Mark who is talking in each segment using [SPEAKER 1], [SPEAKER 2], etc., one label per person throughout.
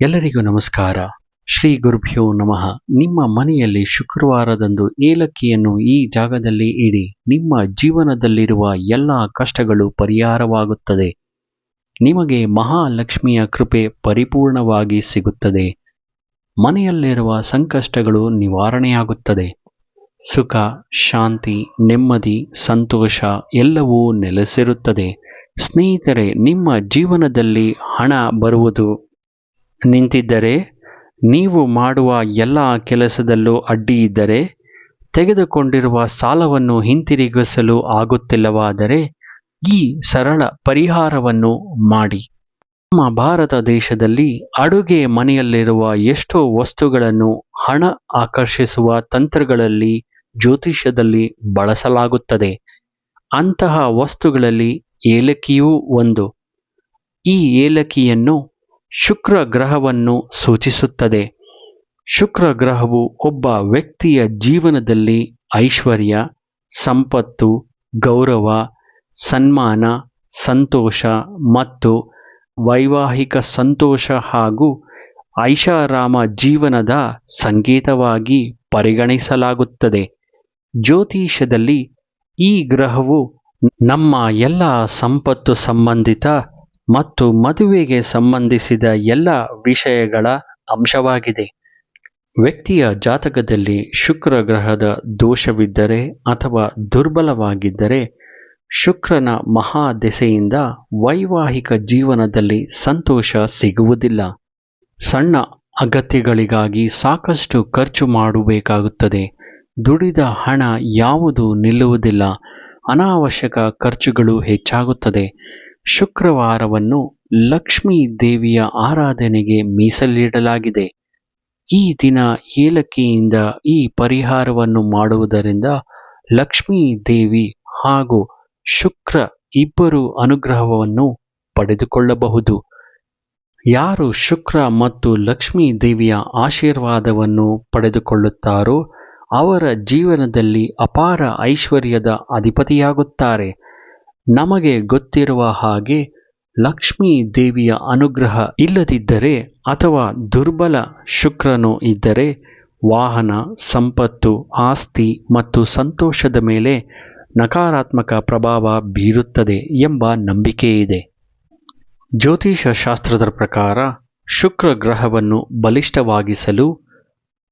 [SPEAKER 1] ಎಲ್ಲರಿಗೂ ನಮಸ್ಕಾರ. ಶ್ರೀ ಗುರುಭ್ಯೋ ನಮಃ. ನಿಮ್ಮ ಮನೆಯಲ್ಲಿ ಶುಕ್ರವಾರದಂದು ಏಲಕ್ಕಿಯನ್ನು ಈ ಜಾಗದಲ್ಲಿ ಇಡಿ. ನಿಮ್ಮ ಜೀವನದಲ್ಲಿರುವ ಎಲ್ಲ ಕಷ್ಟಗಳು ಪರಿಹಾರವಾಗುತ್ತದೆ. ನಿಮಗೆ ಮಹಾಲಕ್ಷ್ಮಿಯ ಕೃಪೆ ಪರಿಪೂರ್ಣವಾಗಿ ಸಿಗುತ್ತದೆ. ಮನೆಯಲ್ಲಿರುವ ಸಂಕಷ್ಟಗಳು ನಿವಾರಣೆಯಾಗುತ್ತದೆ. ಸುಖ, ಶಾಂತಿ, ನೆಮ್ಮದಿ, ಸಂತೋಷ ಎಲ್ಲವೂ ನೆಲೆಸಿರುತ್ತದೆ. ಸ್ನೇಹಿತರೆ, ನಿಮ್ಮ ಜೀವನದಲ್ಲಿ ಹಣ ಬರುವುದು ನಿಂತಿದ್ದರೆ, ನೀವು ಮಾಡುವ ಎಲ್ಲ ಕೆಲಸದಲ್ಲೂ ಅಡ್ಡಿ ಇದ್ದರೆ, ತೆಗೆದುಕೊಂಡಿರುವ ಸಾಲವನ್ನು ಹಿಂತಿರುಗಿಸಲು ಆಗುತ್ತಿಲ್ಲವಾದರೆ, ಈ ಸರಳ ಪರಿಹಾರವನ್ನು ಮಾಡಿ. ನಮ್ಮ ಭಾರತ ದೇಶದಲ್ಲಿ ಅಡುಗೆ ಮನೆಯಲ್ಲಿರುವ ಎಷ್ಟೋ ವಸ್ತುಗಳನ್ನು ಹಣ ಆಕರ್ಷಿಸುವ ತಂತ್ರಗಳಲ್ಲಿ, ಜ್ಯೋತಿಷ್ಯದಲ್ಲಿ ಬಳಸಲಾಗುತ್ತದೆ. ಅಂತಹ ವಸ್ತುಗಳಲ್ಲಿ ಏಲಕ್ಕಿಯೂ ಒಂದು. ಈ ಏಲಕ್ಕಿಯನ್ನು ಶುಕ್ರ ಗ್ರಹವನ್ನು ಸೂಚಿಸುತ್ತದೆ. ಶುಕ್ರ ಗ್ರಹವು ಒಬ್ಬ ವ್ಯಕ್ತಿಯ ಜೀವನದಲ್ಲಿ ಐಶ್ವರ್ಯ, ಸಂಪತ್ತು, ಗೌರವ, ಸನ್ಮಾನ, ಸಂತೋಷ ಮತ್ತು ವೈವಾಹಿಕ ಸಂತೋಷ ಹಾಗೂ ಐಷಾರಾಮ ಜೀವನದ ಸಂಕೇತವಾಗಿ ಪರಿಗಣಿಸಲಾಗುತ್ತದೆ. ಜ್ಯೋತಿಷದಲ್ಲಿ ಈ ಗ್ರಹವು ನಮ್ಮ ಎಲ್ಲ ಸಂಪತ್ತು ಸಂಬಂಧಿತ ಮತ್ತು ಮದುವೆಗೆ ಸಂಬಂಧಿಸಿದ ಎಲ್ಲ ವಿಷಯಗಳ ಅಂಶವಾಗಿದೆ. ವ್ಯಕ್ತಿಯ ಜಾತಕದಲ್ಲಿ ಶುಕ್ರ ಗ್ರಹದ ದೋಷವಿದ್ದರೆ ಅಥವಾ ದುರ್ಬಲವಾಗಿದ್ದರೆ, ಶುಕ್ರನ ಮಹಾದೆಸೆಯಿಂದ ವೈವಾಹಿಕ ಜೀವನದಲ್ಲಿ ಸಂತೋಷ ಸಿಗುವುದಿಲ್ಲ. ಸಣ್ಣ ಅಗತ್ಯಗಳಿಗಾಗಿ ಸಾಕಷ್ಟು ಖರ್ಚು ಮಾಡಬೇಕಾಗುತ್ತದೆ. ದುಡಿದ ಹಣ ಯಾವುದು ನಿಲ್ಲುವುದಿಲ್ಲ. ಅನಾವಶ್ಯಕ ಖರ್ಚುಗಳು ಹೆಚ್ಚಾಗುತ್ತದೆ. ಶುಕ್ರವಾರವನ್ನು ಲಕ್ಷ್ಮೀ ದೇವಿಯ ಆರಾಧನೆಗೆ ಮೀಸಲಿಡಲಾಗಿದೆ. ಈ ದಿನ ಏಲಕ್ಕಿಯಿಂದ ಈ ಪರಿಹಾರವನ್ನು ಮಾಡುವುದರಿಂದ ಲಕ್ಷ್ಮೀ ದೇವಿ ಹಾಗೂ ಶುಕ್ರ ಇಬ್ಬರು ಅನುಗ್ರಹವನ್ನು ಪಡೆದುಕೊಳ್ಳಬಹುದು. ಯಾರು ಶುಕ್ರ ಮತ್ತು ಲಕ್ಷ್ಮೀ ದೇವಿಯ ಆಶೀರ್ವಾದವನ್ನು ಪಡೆದುಕೊಳ್ಳುತ್ತಾರೋ ಅವರ ಜೀವನದಲ್ಲಿ ಅಪಾರ ಐಶ್ವರ್ಯದ ಅಧಿಪತಿಯಾಗುತ್ತಾರೆ. ನಮಗೆ ಗೊತ್ತಿರುವ ಹಾಗೆ ಲಕ್ಷ್ಮೀ ದೇವಿಯ ಅನುಗ್ರಹ ಇಲ್ಲದಿದ್ದರೆ ಅಥವಾ ದುರ್ಬಲ ಶುಕ್ರನು ಇದ್ದರೆ ವಾಹನ, ಸಂಪತ್ತು, ಆಸ್ತಿ ಮತ್ತು ಸಂತೋಷದ ಮೇಲೆ ನಕಾರಾತ್ಮಕ ಪ್ರಭಾವ ಬೀರುತ್ತದೆ ಎಂಬ ನಂಬಿಕೆ ಇದೆ ಜ್ಯೋತಿಷ ಶಾಸ್ತ್ರದ ಪ್ರಕಾರ ಶುಕ್ರ ಗ್ರಹವನ್ನು ಬಲಿಷ್ಠವಾಗಿಸಲು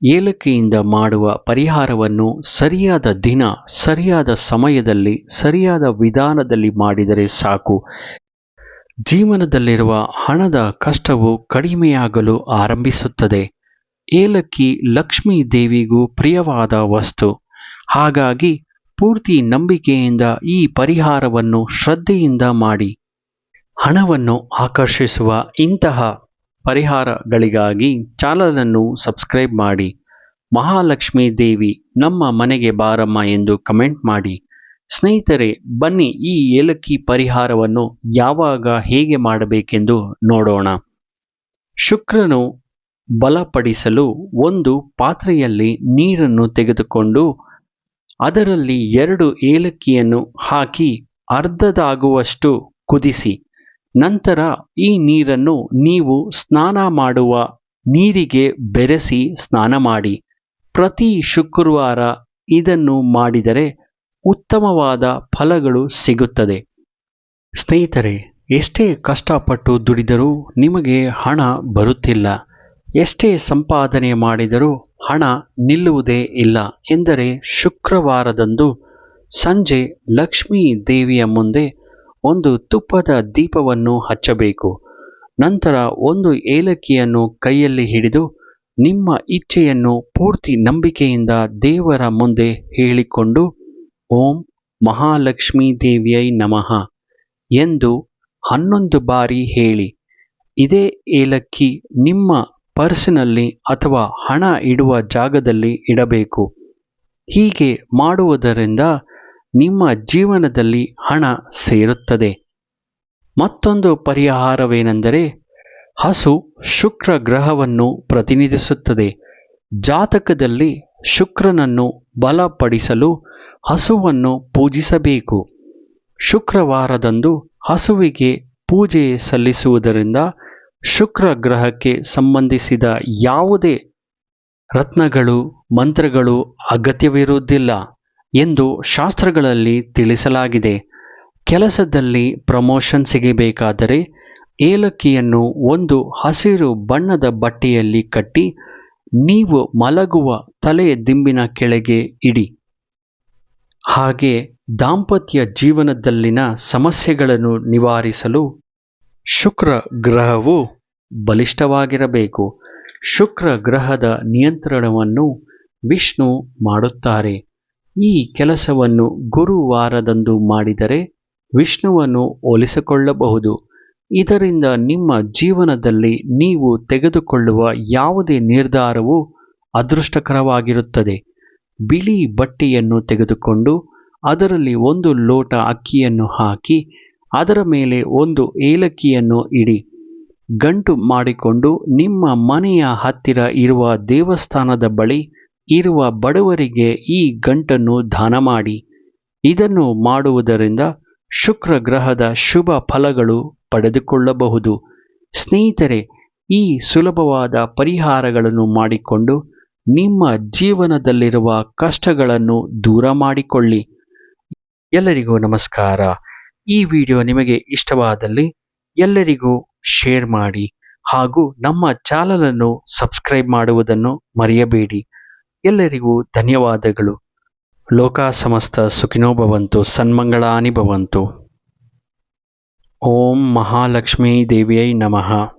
[SPEAKER 1] ಏಲಕ್ಕಿಯಿಂದ ಮಾಡುವ ಪರಿಹಾರವನ್ನು ಸರಿಯಾದ ದಿನ, ಸರಿಯಾದ ಸಮಯದಲ್ಲಿ, ಸರಿಯಾದ ವಿಧಾನದಲ್ಲಿ ಮಾಡಿದರೆ ಸಾಕು. ಜೀವನದಲ್ಲಿರುವ ಹಣದ ಕಷ್ಟವು ಕಡಿಮೆಯಾಗಲು ಆರಂಭಿಸುತ್ತದೆ. ಏಲಕ್ಕಿ ಲಕ್ಷ್ಮೀ ದೇವಿಗೂ ಪ್ರಿಯವಾದ ವಸ್ತು. ಹಾಗಾಗಿ ಪೂರ್ತಿ ನಂಬಿಕೆಯಿಂದ ಈ ಪರಿಹಾರವನ್ನು ಶ್ರದ್ಧೆಯಿಂದ ಮಾಡಿ. ಹಣವನ್ನು ಆಕರ್ಷಿಸುವ ಇಂತಹ ಪರಿಹಾರಗಳಿಗಾಗಿ ಚಾನಲನ್ನು ಸಬ್ಸ್ಕ್ರೈಬ್ ಮಾಡಿ. ಮಹಾಲಕ್ಷ್ಮೀ ದೇವಿ ನಮ್ಮ ಮನೆಗೆ ಬಾರಮ್ಮ ಎಂದು ಕಮೆಂಟ್ ಮಾಡಿ. ಸ್ನೇಹಿತರೆ, ಬನ್ನಿ ಈ ಏಲಕ್ಕಿ ಪರಿಹಾರವನ್ನು ಯಾವಾಗ ಹೇಗೆ ಮಾಡಬೇಕೆಂದು ನೋಡೋಣ. ಶುಕ್ರನು ಬಲಪಡಿಸಲು ಒಂದು ಪಾತ್ರೆಯಲ್ಲಿ ನೀರನ್ನು ತೆಗೆದುಕೊಂಡು ಅದರಲ್ಲಿ ಎರಡು ಏಲಕ್ಕಿಯನ್ನು ಹಾಕಿ ಅರ್ಧದಾಗುವಷ್ಟು ಕುದಿಸಿ. ನಂತರ ಈ ನೀರನ್ನು ನೀವು ಸ್ನಾನ ಮಾಡುವ ನೀರಿಗೆ ಬೆರೆಸಿ ಸ್ನಾನ ಮಾಡಿ. ಪ್ರತಿ ಶುಕ್ರವಾರ ಇದನ್ನು ಮಾಡಿದರೆ ಉತ್ತಮವಾದ ಫಲಗಳು ಸಿಗುತ್ತದೆ. ಸ್ನೇಹಿತರೆ, ಎಷ್ಟೇ ಕಷ್ಟಪಟ್ಟು ದುಡಿದರೂ ನಿಮಗೆ ಹಣ ಬರುತ್ತಿಲ್ಲ. ಎಷ್ಟೇ ಸಂಪಾದನೆ ಮಾಡಿದರೂ ಹಣ ನಿಲ್ಲುವುದೇ ಇಲ್ಲ ಎಂದರೆ ಶುಕ್ರವಾರದಂದು ಸಂಜೆ ಲಕ್ಷ್ಮೀ ದೇವಿಯ ಮುಂದೆ ಒಂದು ತುಪ್ಪದ ದೀಪವನ್ನು ಹಚ್ಚಬೇಕು. ನಂತರ ಒಂದು ಏಲಕ್ಕಿಯನ್ನು ಕೈಯಲ್ಲಿ ಹಿಡಿದು ನಿಮ್ಮ ಇಚ್ಛೆಯನ್ನು ಪೂರ್ತಿ ನಂಬಿಕೆಯಿಂದ ದೇವರ ಮುಂದೆ ಹೇಳಿಕೊಂಡು, ಓಂ ಮಹಾಲಕ್ಷ್ಮೀ ದೇವಿಯೈ ನಮಃ ಎಂದು ಹನ್ನೊಂದು ಬಾರಿ ಹೇಳಿ. ಇದೇ ಏಲಕ್ಕಿ ನಿಮ್ಮ ಪರ್ಸಿನಲ್ಲಿ ಅಥವಾ ಹಣ ಇಡುವ ಜಾಗದಲ್ಲಿ ಇಡಬೇಕು. ಹೀಗೆ ಮಾಡುವುದರಿಂದ ನಿಮ್ಮ ಜೀವನದಲ್ಲಿ ಹಣ ಸೇರುತ್ತದೆ. ಮತ್ತೊಂದು ಪರಿಹಾರವೇನೆಂದರೆ, ಹಸು ಶುಕ್ರ ಗ್ರಹವನ್ನು ಪ್ರತಿನಿಧಿಸುತ್ತದೆ. ಜಾತಕದಲ್ಲಿ ಶುಕ್ರನನ್ನು ಬಲಪಡಿಸಲು ಹಸುವನ್ನು ಪೂಜಿಸಬೇಕು. ಶುಕ್ರವಾರದಂದು ಹಸುವಿಗೆ ಪೂಜೆ ಸಲ್ಲಿಸುವುದರಿಂದ ಶುಕ್ರ ಗ್ರಹಕ್ಕೆ ಸಂಬಂಧಿಸಿದ ಯಾವುದೇ ರತ್ನಗಳು, ಮಂತ್ರಗಳು ಅಗತ್ಯವಿರುವುದಿಲ್ಲ. ಎಂದು ಶಾಸ್ತ್ರಗಳಲ್ಲಿ ತಿಳಿಸಲಾಗಿದೆ. ಕೆಲಸದಲ್ಲಿ ಪ್ರಮೋಷನ್ ಸಿಗಬೇಕಾದರೆ ಏಲಕ್ಕಿಯನ್ನು ಒಂದು ಹಸಿರು ಬಣ್ಣದ ಬಟ್ಟೆಯಲ್ಲಿ ಕಟ್ಟಿ, ನೀವು ಮಲಗುವ ತಲೆಯ ದಿಂಬಿನ ಕೆಳಗೆ ಇಡಿ. ಹಾಗೆ ದಾಂಪತ್ಯ ಜೀವನದಲ್ಲಿನ ಸಮಸ್ಯೆಗಳನ್ನು ನಿವಾರಿಸಲು ಶುಕ್ರ ಗ್ರಹವು ಬಲಿಷ್ಠವಾಗಿರಬೇಕು. ಶುಕ್ರ ಗ್ರಹದ ನಿಯಂತ್ರಣವನ್ನು ವಿಷ್ಣು ಮಾಡುತ್ತಾರೆ. ಈ ಕೆಲಸವನ್ನು ಗುರುವಾರದಂದು ಮಾಡಿದರೆ ವಿಷ್ಣುವನ್ನು ಹೋಲಿಸಿಕೊಳ್ಳಬಹುದು. ಇದರಿಂದ ನಿಮ್ಮ ಜೀವನದಲ್ಲಿ ನೀವು ತೆಗೆದುಕೊಳ್ಳುವ ಯಾವುದೇ ನಿರ್ಧಾರವು ಅದೃಷ್ಟಕರವಾಗಿರುತ್ತದೆ. ಬಿಳಿ ಬಟ್ಟೆಯನ್ನು ತೆಗೆದುಕೊಂಡು ಅದರಲ್ಲಿ ಒಂದು ಲೋಟ ಅಕ್ಕಿಯನ್ನು ಹಾಕಿ ಅದರ ಮೇಲೆ ಒಂದು ಏಲಕ್ಕಿಯನ್ನು ಇಡಿ. ಗಂಟು ಮಾಡಿಕೊಂಡು ನಿಮ್ಮ ಮನೆಯ ಹತ್ತಿರ ಇರುವ ದೇವಸ್ಥಾನದ ಬಳಿ ಇರುವ ಬಡವರಿಗೆ ಈ ಗಂಟನ್ನು ದಾನ ಮಾಡಿ ಇದನ್ನು ಮಾಡುವುದರಿಂದ ಶುಕ್ರ ಗ್ರಹದ ಶುಭ ಫಲಗಳು ಪಡೆದುಕೊಳ್ಳಬಹುದು. ಸ್ನೇಹಿತರೆ, ಈ ಸುಲಭವಾದ ಪರಿಹಾರಗಳನ್ನು ಮಾಡಿಕೊಂಡು ನಿಮ್ಮ ಜೀವನದಲ್ಲಿರುವ ಕಷ್ಟಗಳನ್ನು ದೂರ ಮಾಡಿಕೊಳ್ಳಿ. ಎಲ್ಲರಿಗೂ ನಮಸ್ಕಾರ. ಈ ವಿಡಿಯೋ ನಿಮಗೆ ಇಷ್ಟವಾದಲ್ಲಿ ಎಲ್ಲರಿಗೂ ಶೇರ್ ಮಾಡಿ ಹಾಗೂ ನಮ್ಮ ಚಾನಲನ್ನು ಸಬ್ಸ್ಕ್ರೈಬ್ ಮಾಡುವುದನ್ನು ಮರೆಯಬೇಡಿ. ಎಲ್ಲರಿಗೂ ಧನ್ಯವಾದಗಳು. ಲೋಕ ಸಮಸ್ತ ಸುಖಿನೋ ಭವಂತು ಸನ್ಮಂಗಳಾನಿ ಭವಂತು. ಓಂ ಮಹಾಲಕ್ಷ್ಮೀ ದೇವಿಯೈ ನಮಃ.